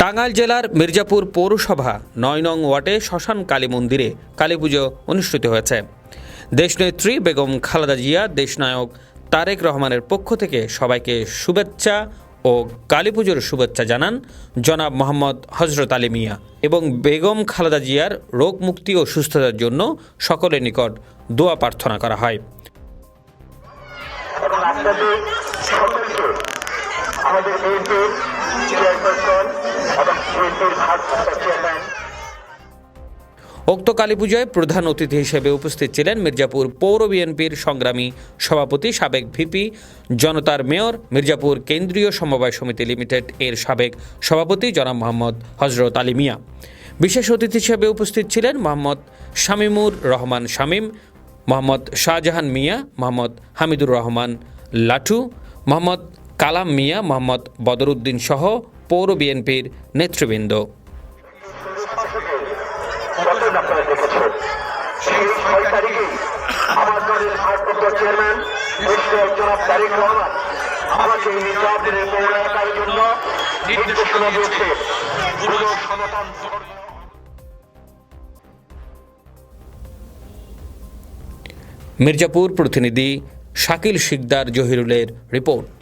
টাঙ্গাইল জেলার মির্জাপুর পৌরসভা নয় নং ওয়ার্ডে শ্মশান কালী মন্দিরে কালী পুজো অনুষ্ঠিত হয়েছে। দেশনেত্রী বেগম খালেদা জিয়া, দেশনায়ক তারেক রহমানের পক্ষ থেকে সবাইকে শুভেচ্ছা ও কালী পুজোর শুভেচ্ছা জানান জনাব মোহাম্মদ হজরত আলী মিয়া এবং বেগম খালেদা জিয়ার রোগ মুক্তি ও সুস্থতার জন্য সকলের নিকট দোয়া প্রার্থনা করা হয়। এবং সকলকে আমাদের চেয়ারপারসন এবং ভারপ্রাপ্ত চেয়ারম্যান উক্ত কালী পুজোয় প্রধান অতিথি হিসেবে উপস্থিত ছিলেন মির্জাপুর পৌর বিএনপির সংগ্রামী সভাপতি সাবেক ভিপি, জনতার মেয়র, মির্জাপুর কেন্দ্রীয় সমবায় সমিতি লিমিটেড এর সাবেক সভাপতি জনাব মোহাম্মদ হজরত আলী মিয়া। বিশেষ অতিথি হিসেবে উপস্থিত ছিলেন মোহাম্মদ শামিমুর রহমান শামীম, মোহাম্মদ শাহজাহান মিয়া, মোহাম্মদ হামিদুর রহমান লাঠু মোহাম্মদ কালাম মিয়া মোহাম্মদ বদরুদ্দিন সহ পৌর বিএনপির নেতৃবৃন্দ। মির্জাপুর প্রতিনিধি শাকিল শিকদার জহিরুলের রিপোর্ট।